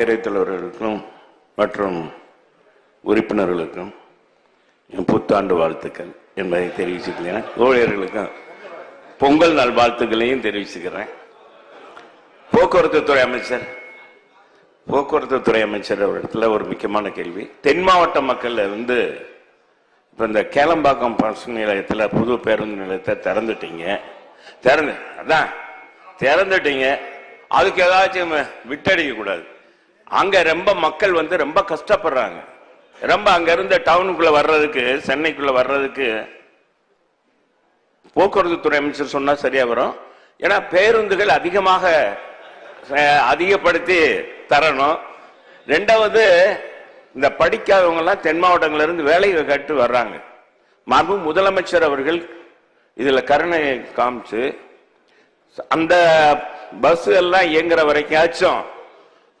பேரவைத் தலைவர்களுக்கும் மற்றும் உறுப்பினர்களுக்கும் என் புத்தாண்டு வாழ்த்துக்கள் என்பதை தெரிவிச்சுக்கிறேன். ஊழியர்களுக்கும் பொங்கல் நாள் வாழ்த்துக்களையும் தெரிவிச்சுக்கிறேன். போக்குவரத்து துறை அமைச்சர் போக்குவரத்து துறை அமைச்சர் இடத்துல ஒரு முக்கியமான கேள்வி. தென் மாவட்ட மக்கள் வந்து இப்போ இந்த கேளம்பாக்கம் பஸ் நிலையத்தில் புது பேருந்து நிலையத்தை திறந்துட்டீங்க. திறந்து அதான் திறந்துட்டீங்க. அதுக்கு ஏதாச்சும் விட்டடிக்க கூடாது அங்க ரொம்ப மக்கள் வந்து ரொம்ப கஷ்டப்படுறாங்க. ரொம்ப அங்க இருந்த டவுனுக்குள்ள வர்றதுக்கு சென்னைக்குள்ள வர்றதுக்கு போக்குவரத்து துறை அமைச்சர் சொன்னா சரியா வரும். ஏன்னா பேருந்துகள் அதிகமாக அதிகப்படுத்தி தரணும். ரெண்டாவது இந்த படிக்காதவங்க எல்லாம் தென் மாவட்டங்கள்ல இருந்து வேலையை கட்டு வர்றாங்க. மரபு முதலமைச்சர் அவர்கள் இதுல கருணை காமிச்சு அந்த பஸ் எல்லாம் இயங்குற வரைக்காச்சும்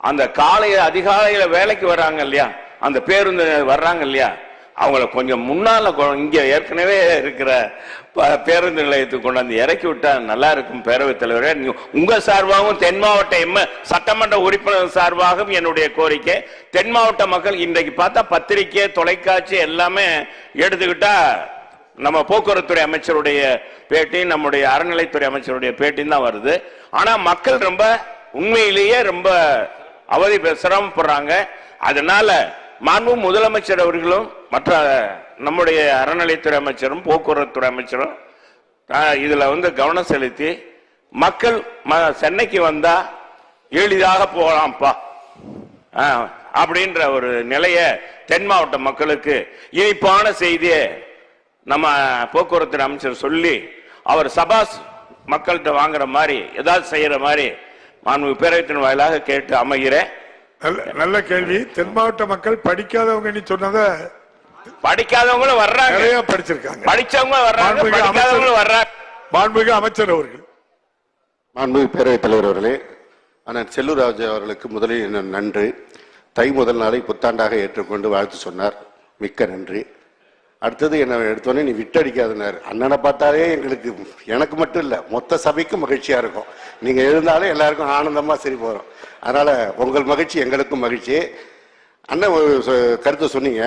அந்த காலை அதிகாலையில வேலைக்கு வர்றாங்க இல்லையா? அந்த பேருந்து வர்றாங்க இல்லையா? அவங்கள கொஞ்சம் முன்னால இங்கே இங்க ஏற்கனவே இருக்கிற ப- பேருந்து நிலையத்துக்கு கொண்டாந்து இறக்கி விட்டா நல்லா இருக்கும் பேரவைத் தலைவரே. உங்க சார்பாகவும் தென் மாவட்ட எம் சட்டமன்ற உறுப்பினர் சார்பாகவும் என்னுடைய கோரிக்கை. தென் மாவட்ட மக்கள் இன்றைக்கு பார்த்தா பத்திரிக்கை தொலைக்காட்சி எல்லாமே எடுத்துக்கிட்டா நம்ம போக்குவரத்துறை அமைச்சருடைய பேட்டி நம்முடைய அறநிலைத்துறை அமைச்சருடைய பேட்டியும் தான் வருது. ஆனா மக்கள் ரொம்ப உண்மையிலேயே ரொம்ப அவதி சிரமப்படுறாங்க. அதனால மாண்பு முதலமைச்சர் அவர்களும் மற்ற நம்முடைய அறநிலைத்துறை அமைச்சரும் போக்குவரத்துறை அமைச்சரும் இதில் இதுல வந்து கவனம் செலுத்தி மக்கள் ம- சென்னைக்கு வந்தா எளிதாக போகலாம்ப்பா. ஆ, அப்படின்ற ஒரு நிலைய தென் மாவட்ட மக்களுக்கு இனிப்பான செய்தியை நம்ம போக்குவரத்து அமைச்சர் சொல்லி அவர் சபாஸ் மக்கள்கிட்ட வாங்குற மாதிரி ஏதாவது செய்யற மாதிரி மாண்பு பேரவைத்தின் வாயிலாக கேட்டு அமைகிறேன். நல்ல நல்ல கேள்வி. தென் மாவட்ட மக்கள் படிக்காதவங்க நீ சொன்னத படிக்காதவங்களும் வர்றாங்க. நிறைய படிச்சிருக்காங்க. படிச்சவங்க வர்றாங்க படிக்காதவங்களும். வர்றாங்க. மாண்புமிகு அமைச்சர் அவர்கள். மாண்புமிகு பேரவைத் தலைவர் அவர்களே அண்ணன் செல்லூராஜ் அவர்களுக்கு முதலில் நன்றி. தை முதல் நாளை புத்தாண்டாக ஏற்றுக்கொண்டு வாழ்த்து சொன்னார். மிக்க நன்றி. அடுத்தது என்னை எடுத்தோடனே நீ விட்டடிக்காதனார். அண்ணனை பார்த்தாலே எங்களுக்கு எனக்கு மட்டும் இல்லை மொத்த சபைக்கும் மகிழ்ச்சியாக இருக்கும். நீங்கள் எழுந்தாலே எல்லாருக்கும் ஆனந்தமாக சரி போகிறோம் அதனால் உங்கள் மகிழ்ச்சி எங்களுக்கும் மகிழ்ச்சி. அண்ணன் ஒரு கருத்தை சொன்னீங்க.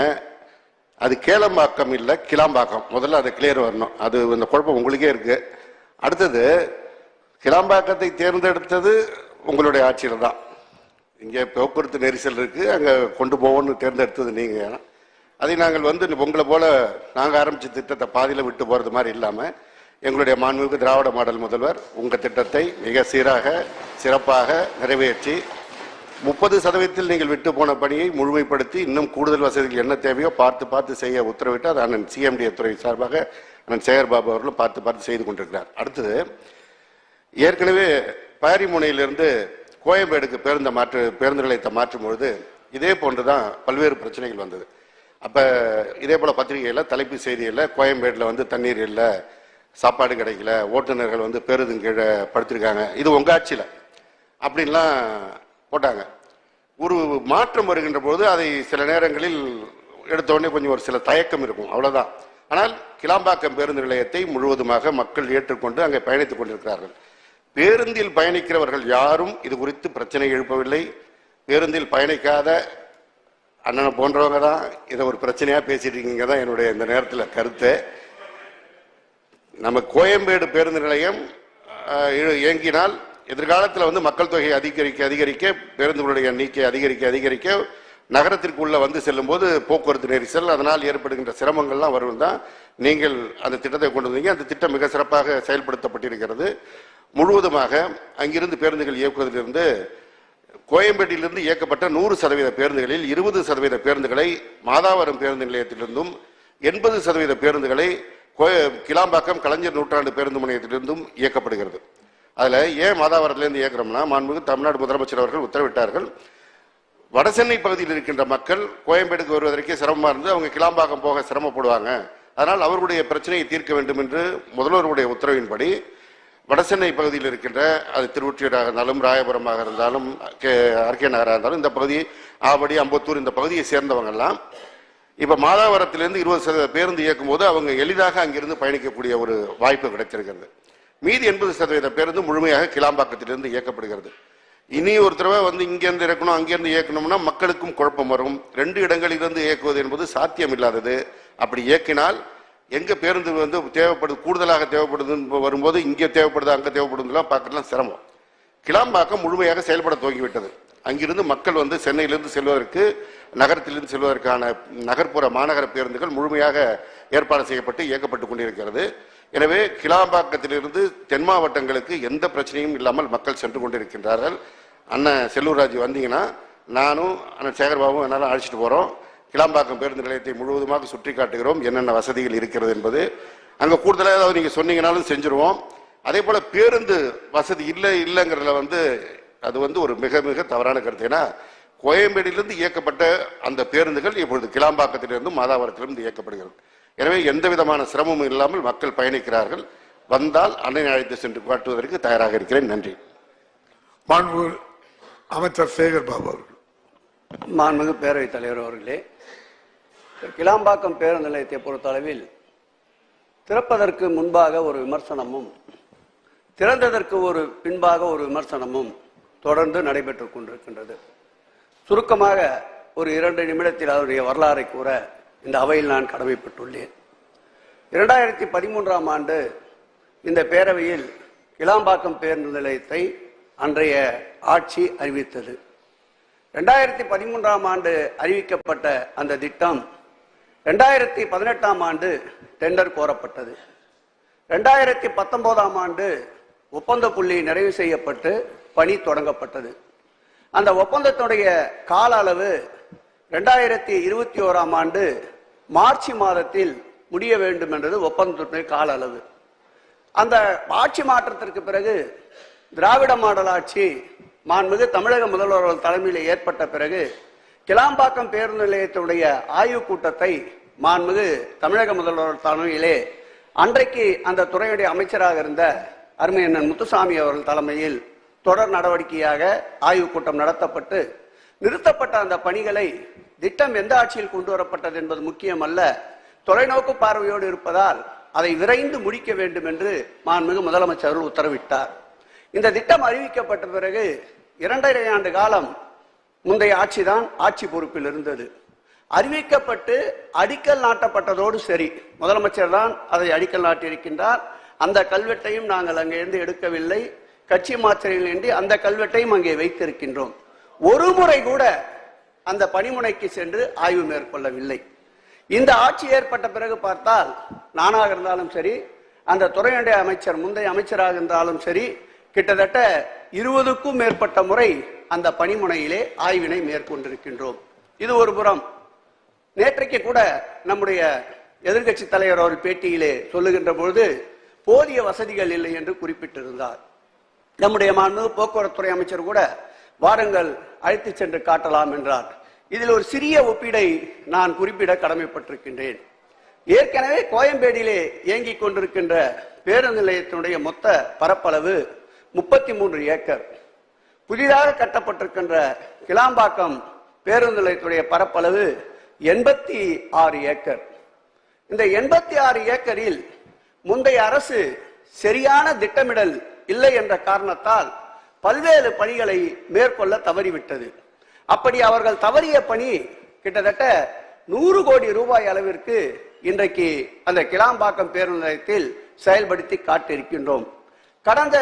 அது கேளம்பாக்கம் இல்லை கிளாம்பாக்கம். முதல்ல அதை கிளியர் வரணும். அது இந்த குழப்பம் உங்களுக்கே இருக்குது அடுத்தது கிளாம்பாக்கத்தை தேர்ந்தெடுத்தது உங்களுடைய ஆட்சியில் தான். இங்கே போக்குவரத்து நெரிசல் இருக்குது அங்கே கொண்டு போவோன்னு தேர்ந்தெடுத்தது நீங்கள் அதை நாங்கள் வந்து உங்களை போல நாங்கள் ஆரம்பித்த திட்டத்தை பாதியில் விட்டு போகிறது மாதிரி இல்லாமல் எங்களுடைய மாண்புமிகு திராவிட மாடல் முதல்வர் உங்கள் திட்டத்தை மிக சீராக சிறப்பாக நிறைவேற்றி முப்பது சதவீதத்தில் நீங்கள் விட்டு போன பணியை முழுமைப்படுத்தி இன்னும் கூடுதல் வசதிகள் என்ன தேவையோ பார்த்து பார்த்து செய்ய உத்தரவிட்டு அது அண்ணன் சிஎம்டி துறை சார்பாக அண்ணன் சேகர் பாபு அவர்களும் பார்த்து பார்த்து செய்து கொண்டிருக்கிறார். அடுத்தது ஏற்கனவே பாரிமுனையிலிருந்து கோயம்பேடுக்கு பேருந்து மாற்று பேருந்து நிலையத்தை மாற்றும் பொழுது இதே போன்று தான் பல்வேறு பிரச்சனைகள் வந்தது. அப்போ இதே போல் பத்திரிகையில் தலைப்பு செய்தியில் கோயம்பேட்டில் வந்து தண்ணீர் இல்லை சாப்பாடு கிடைக்கல ஓட்டுநர்கள் வந்து பேருந்து கீழே படுத்திருக்காங்க. இது உங்கள் ஆட்சியில். அப்படின்லாம் போட்டாங்க. ஒரு மாற்றம் வருகின்ற போது அதை சில நேரங்களில் எடுத்தோடனே கொஞ்சம் ஒரு சில தயக்கம் இருக்கும். அவ்வளோதான் ஆனால் கிளாம்பாக்கம் பேருந்து நிலையத்தை முழுவதுமாக மக்கள் ஏற்றுக்கொண்டு அங்கே பயணித்துக் கொண்டிருக்கிறார்கள். பேருந்தில் பயணிக்கிறவர்கள் யாரும் இது குறித்து பிரச்சனை எழுப்பவில்லை. பேருந்தில் பயணிக்காத அண்ணனை போன்றவங்க தான் இதை ஒரு பிரச்சனையாக பேசிட்டு இருக்கீங்க தான் என்னுடைய இந்த நேரத்தில் கருத்து. நம்ம கோயம்பேடு பேருந்து நிலையம் இயங்கினால் எதிர்காலத்தில் வந்து மக்கள் தொகை அதிகரிக்க அதிகரிக்க பேருந்துகளுடைய எண்ணிக்கை அதிகரிக்க அதிகரிக்க நகரத்திற்குள்ள வந்து செல்லும்போது போக்குவரத்து நெரிசல் அதனால் ஏற்படுகின்ற சிரமங்கள்லாம் வரும் தான் நீங்கள் அந்த திட்டத்தை கொண்டு வந்தீங்க. அந்த திட்டம் மிக சிறப்பாக செயல்படுத்தப்பட்டிருக்கிறது. முழுவதுமாக அங்கிருந்து பேருந்துகள் இயக்குவதிலிருந்து கோயம்பேட்டிலிருந்து இயக்கப்பட்ட நூறு சதவீத பேருந்துகளில் இருபது சதவீத பேருந்துகளை மாதாவரம் பேருந்து நிலையத்திலிருந்தும் எண்பது சதவீத பேருந்துகளை கோய- கிளாம்பாக்கம் கலைஞர் நூற்றாண்டு பேருந்து முனையத்திலிருந்தும் இயக்கப்படுகிறது. அதில் ஏன் மாதாவரத்திலேருந்து இயக்கிறோம்னா மாண்புமிகு தமிழ்நாடு முதலமைச்சர் அவர்கள் உத்தரவிட்டார்கள். வடசென்னை பகுதியில் இருக்கின்ற மக்கள் கோயம்பேடுக்கு வருவதற்கே சிரமமாக இருந்து அவங்க கிளாம்பாக்கம் போக சிரமப்படுவாங்க. அதனால் அவர்களுடைய பிரச்சனையை தீர்க்க வேண்டும் என்று முதல்வருடைய உத்தரவின்படி வடசென்னை பகுதியில் இருக்கின்ற அது திருவொற்றியூராக இருந்தாலும் ராயபுரமாக இருந்தாலும் கே- ஆர்கே நகராக இருந்தாலும் இந்த பகுதி ஆவடி அம்பத்தூர் இந்த பகுதியை சேர்ந்தவங்கெல்லாம் இப்போ இப்ப மாதாவரத்திலிருந்து இருபது சதவீத பேருந்து இயக்கும் போது அவங்க எளிதாக அங்கிருந்து பயணிக்கக்கூடிய ஒரு வாய்ப்பு கிடைத்திருக்கிறது. மீதி எண்பது சதவீத பேருந்து முழுமையாக கிளாம்பாக்கத்திலிருந்து இயக்கப்படுகிறது. இனி ஒரு தடவை வந்து இங்கேருந்து இறக்கணும் அங்கேருந்து இயக்கணும்னா மக்களுக்கும் குழப்பம் வரும். ரெண்டு இடங்களிலிருந்து இயக்குவது என்பது சாத்தியம் இல்லாதது அப்படி இயக்கினால் எங்கே பேருந்து வந்து தேவைப்படுது கூடுதலாக தேவைப்படுதுன்னு வரும்போது இங்கே தேவைப்படுது அங்கே தேவைப்படுதுலாம் பார்க்கலாம் சிரமம். கிளாம்பாக்கம் முழுமையாக செயல்பட துவங்கிவிட்டது. அங்கிருந்து மக்கள் வந்து சென்னையிலிருந்து செல்வதற்கு நகரத்திலிருந்து செல்வதற்கான நகர்ப்புற மாநகர பேருந்துகள் முழுமையாக ஏற்பாடு செய்யப்பட்டு இயக்கப்பட்டு கொண்டிருக்கிறது. எனவே கிளாம்பாக்கத்திலிருந்து தென் மாவட்டங்களுக்கு எந்த பிரச்சனையும் இல்லாமல் மக்கள் சென்று கொண்டிருக்கின்றார்கள். அண்ணன் செல்லூர்ராஜ் வந்தீங்கன்னா நானும் அண்ணன் சேகர்பாபும் என்னால் அழைச்சிட்டு போகிறோம் கிளாம்பாக்கம் பேருந்து நிலையத்தை முழுவதுமாக சுற்றி காட்டுகிறோம் என்னென்ன வசதிகள் இருக்கிறது என்பது. அங்கே கூடுதலாக ஏதாவது நீங்கள் சொன்னீங்கனாலும் செஞ்சுருவோம். அதே போல் பேருந்து வசதி இல்லை இல்லைங்கிறதுல வந்து அது வந்து ஒரு மிக மிக தவறான கருத்து. ஏன்னா கோயம்பேடியிலிருந்து இயக்கப்பட்ட அந்த பேருந்துகள் இப்பொழுது கிளாம்பாக்கத்திலிருந்தும் மாதாவரத்திலிருந்து இயக்கப்படுகிறது. எனவே எந்த விதமான சிரமமும் இல்லாமல் மக்கள் பயணிக்கிறார்கள். வந்தால் அன்னை அழைத்து சென்று காட்டுவதற்கு தயாராக இருக்கிறேன். நன்றி. மாண்பு அமைச்சர் சேகர் பாபு அவர்கள். மாண்புமிகு பேரவைத் தலைவர் அவர்களே கிளாம்பாக்கம் பேருந்து நிலையத்தை பொறுத்தளவில் திறப்பதற்கு முன்பாக ஒரு விமர்சனமும் திறந்ததற்கு ஒரு பின்பாக ஒரு விமர்சனமும் தொடர்ந்து நடைபெற்றுக் கொண்டிருக்கின்றது. சுருக்கமாக ஒரு இரண்டு நிமிடத்தில் அதனுடைய வரலாறை கூற இந்த அவையில் நான் கடமைப்பட்டுள்ளேன். இரண்டாயிரத்தி பதிமூன்றாம் ஆண்டு இந்த பேரவையில் கிளாம்பாக்கம் பேருந்து நிலையத்தை அன்றைய ஆட்சி அறிவித்தது. ரெண்டாயிரத்தி பதிமூன்றாம் ஆண்டு அறிவிக்கப்பட்ட அந்த திட்டம் ரெண்டாயிரத்தி பதினெட்டாம் ஆண்டு டெண்டர் கோரப்பட்டது. ரெண்டாயிரத்தி பத்தொன்பதாம் ஆண்டு ஒப்பந்த புள்ளி நிறைவு செய்யப்பட்டு பணி தொடங்கப்பட்டது. அந்த ஒப்பந்தத்துடைய கால அளவு ரெண்டாயிரத்தி இருபத்தி ஓராம் ஆண்டு மார்ச் மாதத்தில் முடிய வேண்டும் என்றது ஒப்பந்தத்துடைய கால அளவு. அந்த ஆட்சி மாற்றத்திற்கு பிறகு திராவிட மாடல் ஆட்சி மாண்புமிகு தமிழக முதல்வர் தலைமையில் ஏற்பட்ட பிறகு கிளாம்பாக்கம் பேருந்து நிலையத்தினுடைய ஆய்வுக் கூட்டத்தை மாண்புமிகு தமிழக முதல்வர் தலைமையிலே அன்றைக்கு அந்த துறையுடைய அமைச்சராக இருந்த அருமையண்ணன் முத்துசாமி அவர்கள் தலைமையில் தொடர் நடவடிக்கையாக ஆய்வுக் கூட்டம் நடத்தப்பட்டு நிறுத்தப்பட்ட அந்த பணிகளை திட்டம் எந்த ஆட்சியில் கொண்டு வரப்பட்டது என்பது முக்கியமல்ல தொலைநோக்கு பார்வையோடு இருப்பதால் அதை விரைந்து முடிக்க வேண்டும் என்று மாண்புமிகு முதலமைச்சர் உத்தரவிட்டார். இந்த திட்டம் அறிவிக்கப்பட்ட பிறகு இரண்டரை ஆண்டு காலம் முந்தைய ஆட்சிதான் ஆட்சி பொறுப்பில் இருந்தது. அறிவிக்கப்பட்டு அடிக்கல் நாட்டப்பட்டதோடு சரி முதலமைச்சர் தான் அதை அடிக்கல் நாட்டியிருக்கின்றார். அந்த கல்வெட்டையும் நாங்கள் அங்கிருந்து எடுக்கவில்லை. கட்சி மாத்திரையின்றி அந்த கல்வெட்டையும் அங்கே வைத்திருக்கின்றோம். ஒரு முறை கூட அந்த பணிமுனைக்கு சென்று ஆய்வு மேற்கொள்ளவில்லை. இந்த ஆட்சி ஏற்பட்ட பிறகு பார்த்தால் நானாக இருந்தாலும் சரி அந்த துறையுடைய அமைச்சர் முந்தைய அமைச்சராக இருந்தாலும் சரி கிட்டத்தட்ட இருபதுக்கும் மேற்பட்ட முறை அந்த பணிமுனையிலே ஆய்வினை மேற்கொண்டிருக்கின்றோம். இது ஒரு புறம். நேற்றைக்கு கூட நம்முடைய எதிர்க்கட்சி தலைவர் அவர் பேட்டியிலே சொல்லுகின்ற பொழுது போதிய வசதிகள் இல்லை என்று குறிப்பிட்டிருந்தார். நம்முடைய மாண்பு போக்குவரத்துறை அமைச்சர் கூட வாருங்கள் அழைத்து சென்று காட்டலாம் என்றார். இதில் ஒரு சிறிய ஒப்பீடை நான் குறிப்பிட கடமைப்பட்டிருக்கின்றேன். ஏற்கனவே கோயம்பேடியிலே இயங்கிக் கொண்டிருக்கின்ற பேருந்து நிலையத்தினுடைய மொத்த பரப்பளவு முப்பத்தி மூன்று ஏக்கர். புதிதாக கட்டப்பட்டிருக்கின்ற கிளாம்பாக்கம் பேருந்து நிலையத்துடைய பரப்பளவு எண்பத்தி ஆறு ஏக்கர். இந்த எண்பத்தி ஆறு ஏக்கரில் முந்தைய அரசு சரியான திட்டமிடல் இல்லை என்ற காரணத்தால் பல்வேறு பணிகளை மேற்கொள்ள தவறிவிட்டது. அப்படி அவர்கள் தவறிய பணி கிட்டத்தட்ட நூறு கோடி ரூபாய் அளவிற்கு இன்றைக்கு அந்த கிளாம்பாக்கம் பேருந்து நிலையத்தில் செயல்படுத்தி காட்டியிருக்கின்றோம். கடந்த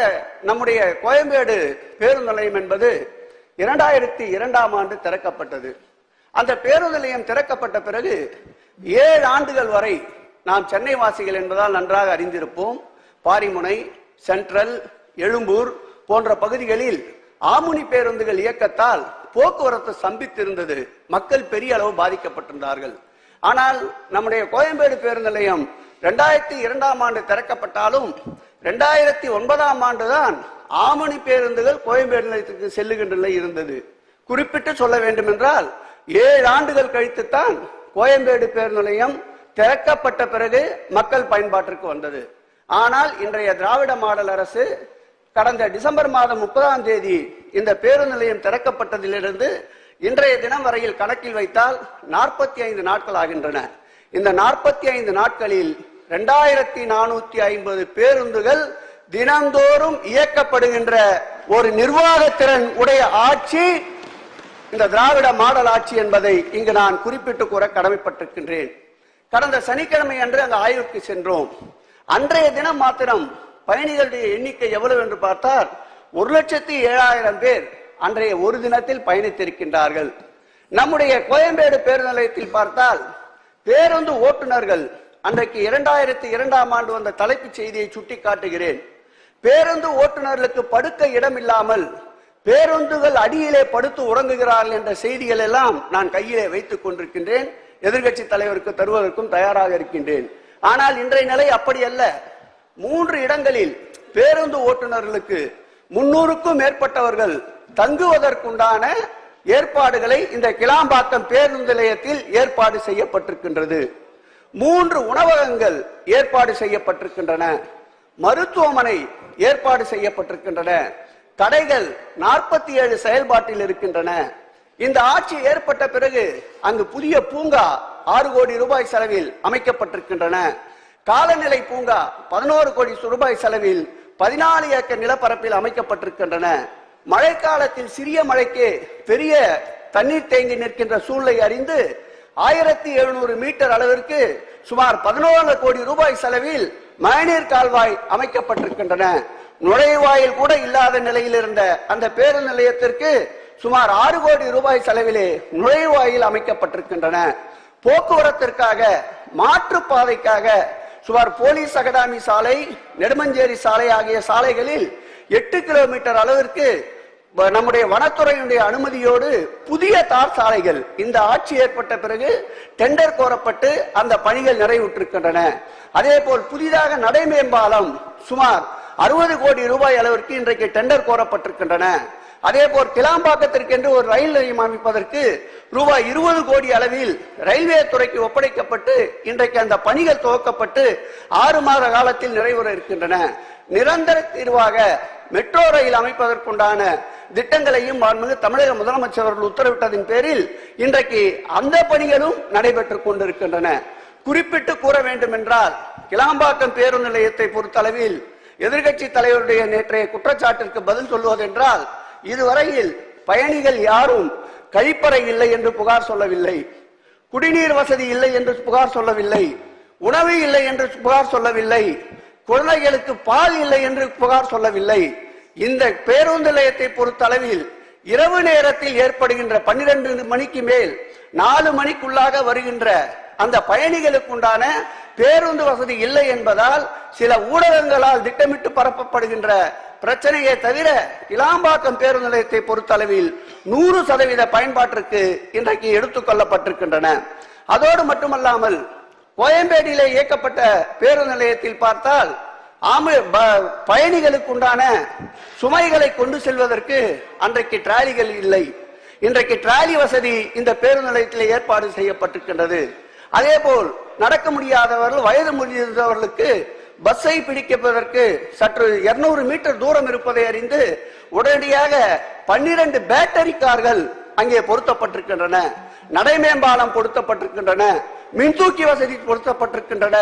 நம்முடைய கோயம்பேடு பேருந்து நிலையம் என்பது இரண்டாயிரத்தி இரண்டாம் ஆண்டு திறக்கப்பட்டது. அந்த பேருந்து நிலையம் திறக்கப்பட்ட பிறகு ஏழு ஆண்டுகள் வரை நாம் சென்னை வாசிகள் என்பதால் நன்றாக அறிந்திருப்போம். பாரிமுனை சென்ட்ரல் எழும்பூர் போன்ற பகுதிகளில் ஆமுனி பேருந்துகள் இயக்கத்தால் போக்குவரத்து சம்பித்திருந்தது மக்கள் பெரிய அளவு பாதிக்கப்பட்டிருந்தார்கள். ஆனால் நம்முடைய கோயம்பேடு பேருந்து நிலையம் ரெண்டாயிரத்தி இரண்டாம் ஆண்டு திறக்கப்பட்டாலும் ரெண்டாயிரத்தி ஒன்பதாம் ஆண்டு தான் ஆமணி பேருந்துகள் கோயம்பேடு நிலையத்துக்கு செல்லுகின்ற நிலை இருந்தது. குறிப்பிட்டு சொல்ல வேண்டும் என்றால் ஏழு ஆண்டுகள் கழித்துத்தான் கோயம்பேடு பேருந்து நிலையம் திறக்கப்பட்ட பிறகு மக்கள் பயன்பாட்டிற்கு வந்தது. ஆனால் இன்றைய திராவிட மாடல் அரசு கடந்த டிசம்பர் மாதம் முப்பதாம் தேதி இந்த பேருந்து நிலையம் திறக்கப்பட்டதிலிருந்து இன்றைய தினம் வரையில் கணக்கில் வைத்தால் நாற்பத்தி ஐந்து நாட்கள் ஆகின்றன. இந்த நாற்பத்தி ஐந்து நாட்களில் இரண்டாயிரத்தி நானூத்தி ஐம்பது பேருந்துகள் தினந்தோறும் இயக்கப்படுகின்ற ஒரு நிர்வாகத்திறன் உடைய ஆட்சி இந்த திராவிட மாடல் ஆட்சி என்பதை இங்கு நான் குறிப்பிட்டு கூற கடமைப்பட்டிருக்கின்றேன். கடந்த சனிக்கிழமை அன்று அங்கு ஆய்வுக்கு சென்றோம். அன்றைய தினம் மாத்திரம் பயணிகளுடைய எண்ணிக்கை எவ்வளவு என்று பார்த்தால் ஒரு லட்சத்தி ஏழாயிரம் பேர் அன்றைய ஒரு தினத்தில் பயணித்திருக்கின்றார்கள். நம்முடைய கோயம்பேடு பேருந்து நிலையத்தில் பார்த்தால் பேருந்து ஓட்டுநர்கள் அன்றைக்கு இரண்டாயிரத்தி இரண்டாம் ஆண்டு வந்த தலைப்புச் செய்தியை சுட்டி காட்டுகிறேன் பேருந்து ஓட்டுநர்களுக்கு படுக்க இடம் இல்லாமல் பேருந்துகள் அடியிலே படுத்து உறங்குகிறார்கள் என்ற செய்திகள் எல்லாம் நான் கையிலே வைத்துக் கொண்டிருக்கின்றேன். எதிர்க்கட்சி தலைவருக்கு தருவதற்கும் தயாராக இருக்கின்றேன். ஆனால் இன்றைய நிலை அப்படி அல்ல. மூன்று இடங்களில் பேருந்து ஓட்டுநர்களுக்கு முன்னூறுக்கும் மேற்பட்டவர்கள் தங்குவதற்குண்டான ஏற்பாடுகளை இந்த கிளாம்பாக்கம் பேருந்து நிலையத்தில் ஏற்பாடு செய்யப்பட்டிருக்கின்றது. மூன்று உணவகங்கள் ஏற்பாடு செய்யப்பட்டிருக்கின்றன. மருத்துவமனை ஏற்பாடு செய்யப்பட்டிருக்கின்றன. கடைகள் நாற்பத்தி ஏழு செயல்பாட்டில் இருக்கின்றன. இந்த ஆட்சி ஏற்பட்ட பிறகு அங்கு புதிய பூங்கா ஆறு கோடி ரூபாய் செலவில் அமைக்கப்பட்டிருக்கின்றன. காலநிலை பூங்கா பதினோரு கோடி ரூபாய் செலவில் பதினாலு ஏக்கர் நிலப்பரப்பில் அமைக்கப்பட்டிருக்கின்றன. மழைக்காலத்தில் சிறிய மழைக்கு பெரிய தண்ணீர் தேங்கி நிற்கின்ற சூழ்நிலை அறிந்து ஆயிரத்தி எழுநூறு மீட்டர் அளவிற்கு சுமார் பதினோரு கோடி ரூபாய் செலவில் மழைநீர் கால்வாய் அமைக்கப்பட்டிருக்கின்றன. நுழைவாயில் கூட இல்லாத நிலையில் இருந்த அந்த பேருந்து நிலையத்திற்கு சுமார் ஆறு கோடி ரூபாய் செலவிலே நுழைவாயில் அமைக்கப்பட்டிருக்கின்றன. போக்குவரத்திற்காக மாற்றுப்பாதைக்காக சுமார் போலீஸ் அகாடமி சாலை நெடுமஞ்சேரி சாலை ஆகிய சாலைகளில் எட்டு கிலோமீட்டர் அளவிற்கு நம்முடைய வனத்துறையினுடைய அனுமதியோடு புதிய தார் சாலைகள் இந்த ஆட்சி ஏற்பட்ட பிறகு டெண்டர் கோரப்பட்டு அந்த பணிகள் நிறைவுற்றிருக்கின்றன. அதே போல் புதிதாக நடைமேம்பாலம் சுமார் அறுபது கோடி ரூபாய் அளவிற்கு இன்றைக்கு டெண்டர் கோரப்பட்டிருக்கின்றன. அதே போல் கிளாம்பாக்கத்திற்கென்று ஒரு ரயில் நிலையம் அமைப்பதற்கு ரூபாய் இருபது கோடி அளவில் ரயில்வே துறைக்கு ஒப்படைக்கப்பட்டு இன்றைக்கு அந்த பணிகள் துவக்கப்பட்டு ஆறு மாத காலத்தில் நிறைவுற இருக்கின்றன. நிரந்தர தீர்வாக மெட்ரோ ரயில் அமைப்பதற்குண்டான திட்டங்களையும் மாண்புமிகு தமிழக முதலமைச்சர் அவர்கள் உத்தரவிட்டதின் பேரில் இன்றைக்கு அந்த பணிகளும் நடைபெற்றுக் கொண்டிருக்கின்றன. குறிப்பிட்டு கூற வேண்டும் என்றால் கிளாம்பாக்கம் பேருந்து நிலையத்தை பொறுத்தளவில் எதிர்க்கட்சி தலைவருடைய நேற்றைய குற்றச்சாட்டிற்கு பதில் சொல்வதென்றால் இதுவரையில் பயணிகள் யாரும் கழிப்பறை இல்லை என்று புகார் சொல்லவில்லை. குடிநீர் வசதி இல்லை என்று புகார் சொல்லவில்லை. உணவு இல்லை என்று புகார் சொல்லவில்லை. குழந்தைகளுக்கு பால் இல்லை என்று புகார் சொல்லவில்லை. இந்த பேருந்து நிலையத்தை பொறுத்தளவில் இரவு நேரத்தில் ஏற்படுகின்ற பன்னிரண்டு மணிக்கு மேல் நாலு மணிக்குள்ளாக வருகின்ற அந்த பயணிகளுக்கு உண்டான பேருந்து வசதி இல்லை என்பதால் சில ஊடகங்களால் திட்டமிட்டு பரப்பப்படுகின்ற பிரச்சனையை தவிர இளாம்பாக்கம் பேருந்து நிலையத்தை பொறுத்தளவில் நூறு சதவீத பயன்பாட்டிற்கு இன்றைக்கு எடுத்துக் கொள்ளப்பட்டிருக்கின்றன. அதோடு மட்டுமல்லாமல் கோயம்பேடியிலே இயக்கப்பட்ட பேருந்து நிலையத்தில் பார்த்தால் ப- பயணிகளுக்கு உண்டான சுமைகளை கொண்டு செல்வதற்கு அன்றைக்கு டிராலிகள் இல்லை. இன்றைக்கு டிராலி வசதி இந்த பேருந்து நிலையத்தில் ஏற்பாடு செய்யப்பட்டிருக்கின்றது. அதே போல் நடக்க முடியாதவர்கள் வயது முடிந்தவர்களுக்கு பஸ்ஸை பிடிப்பதற்கு சற்று 200 மீட்டர் தூரம் இருப்பதை அறிந்து உடனடியாக பன்னிரண்டு பேட்டரி கார்கள் அங்கே பொருத்தப்பட்டிருக்கின்றன. நடைமேம்பாலம் பொருத்தப்பட்டிருக்கின்றன. மின்தூக்கி வசதி பொருத்தப்பட்டிருக்கின்றன.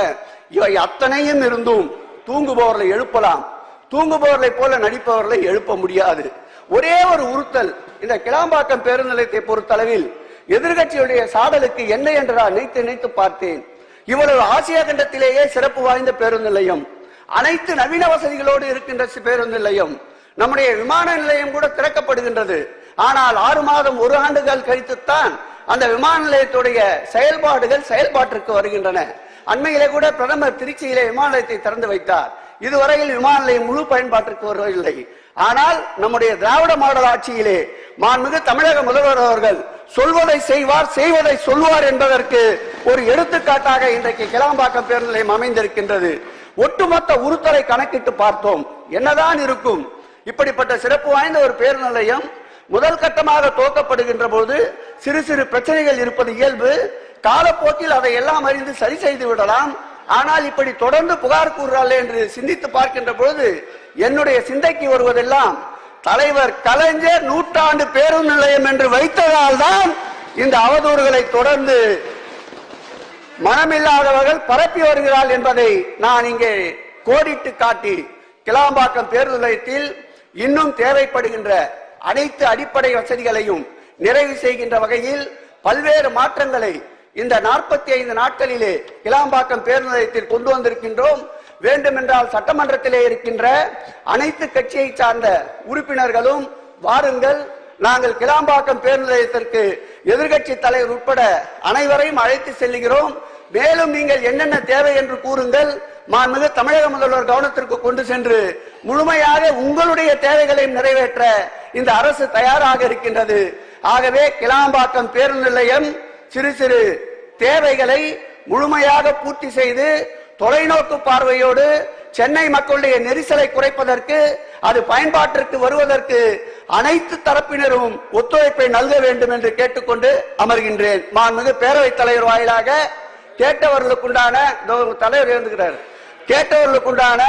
இவை அத்தனையும் இருந்தும் தூங்குபவர்களை எழுப்பலாம். தூங்குபவர்களை போல நடிப்பவர்களை எழுப்ப முடியாது. ஒரே ஒரு உறுத்தல் இந்த கிளாம்பாக்கம் பேருந்து நிலையத்தை பொறுத்தளவில் எதிர்கட்சியுடைய சாடலுக்கு என்ன என்றா நினைத்து நினைத்து பார்த்தேன். இவ்வளவு ஆசியா கண்டத்திலேயே சிறப்பு வாய்ந்த பேருந்து நிலையம் அனைத்து நவீன வசதிகளோடு இருக்கின்ற பேருந்து நிலையம் நம்முடைய விமான நிலையம் கூட திறக்கப்படுகின்றது. ஆனால் ஆறு மாதம் ஒரு ஆண்டுகள் கழித்துத்தான் அந்த விமான நிலையத்துடைய செயல்பாடுகள் செயல்பாட்டிற்கு வருகின்றன. அண்மையிலே கூட பிரதமர் திருச்சியிலே விமான நிலையத்தை திறந்து வைத்தார். இதுவரையில் விமான நிலையம் முழு பயன்பாட்டிற்கு வருவதில்லை. ஆனால் நம்முடைய திராவிட மாடல் ஆட்சியிலே மாண்புமிகு தமிழக முதல்வர் அவர்கள் சொல்வதை செய்வார் செய்வதை சொல்வார் என்பதற்கு ஒரு எடுத்துக்காட்டாக இன்றைக்கு கிளாம்பாக்கம் பேருந்து நிலையம் அமைந்திருக்கின்றது. ஒட்டுமொத்த உருத்தரை கணக்கிட்டு பார்த்தோம். என்னதான் இருக்கும்? இப்படிப்பட்ட சிறப்பு வாய்ந்த ஒரு பேருந்து நிலையம் முதல் கட்டமாக துவக்கப்படுகின்ற போது சிறு சிறு பிரச்சனைகள் இருப்பது இயல்பு. காலப்போக்கில் அதை எல்லாம் அறிந்து சரி செய்து விடலாம். ஆனால் இப்படி தொடர்ந்து புகார் கூறுறாள் என்று சிந்தித்து பார்க்கின்ற பொழுது என்னுடைய சிந்தைக்கு வருவதெல்லாம் தலைவர் கலைஞர் நூற்றாண்டு பேருந்து நிலையம் என்று வைத்ததால் தான் இந்த அவதூறுகளை தொடர்ந்து மனமில்லாதவர்கள் பரப்பி வருகிறாள் என்பதை நான் இங்கே கோடிட்டு காட்டி கிளாம்பாக்கம் பேருந்து நிலையத்தில் இன்னும் தேவைப்படுகின்ற அனைத்து அடிப்படை வசதிகளையும் நிறைவு செய்கின்ற வகையில் பல்வேறு மாற்றங்களை இந்த நாற்பத்தி ஐந்து நாட்களிலே கிளாம்பாக்கம் பேருந்து நிலையத்தில் கொண்டு வந்திருக்கின்றோம். வேண்டுமென்றால் சட்டமன்றத்திலே இருக்கின்ற அனைத்து கட்சியை சார்ந்த உறுப்பினர்களும் வாருங்கள். நாங்கள் கிளாம்பாக்கம் பேருந்து நிலையத்திற்கு எதிர்கட்சி தலைவர் உட்பட அனைவரையும் அழைத்து செல்லுகிறோம். மேலும் நீங்கள் என்னென்ன தேவை என்று கூறுங்கள். மாண்புமிகு தமிழக முதல்வர் கவனத்திற்கு கொண்டு சென்று முழுமையாக உங்களுடைய தேவைகளையும் நிறைவேற்ற இந்த அரசு தயாராக இருக்கின்றது. ஆகவே கிளாம்பாக்கம் பேருந்து நிலையம் சிறு சிறு தேவைகளை முழுமையாக பூர்த்தி செய்து தொலைநோக்கு பார்வையோடு சென்னை மக்களுடைய நெரிசலை குறைப்பதற்கு அது பயன்பாட்டிற்கு வருவதற்கு அனைத்து தரப்பினரும் ஒத்துழைப்பை நல்க வேண்டும் என்று கேட்டுக்கொண்டு அமர்கின்றேன். மாண்புமிகு பேரவைத் தலைவர் வாயிலாக கேட்டவர்களுக்குண்டான தலைவர் இருந்துகிறார் கேட்டவர்களுக்குண்டான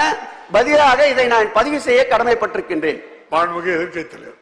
பதிலாக இதை நான் பதிவு செய்ய கடமைப்பட்டிருக்கின்றேன். மாண்புமிகு தலைவர்.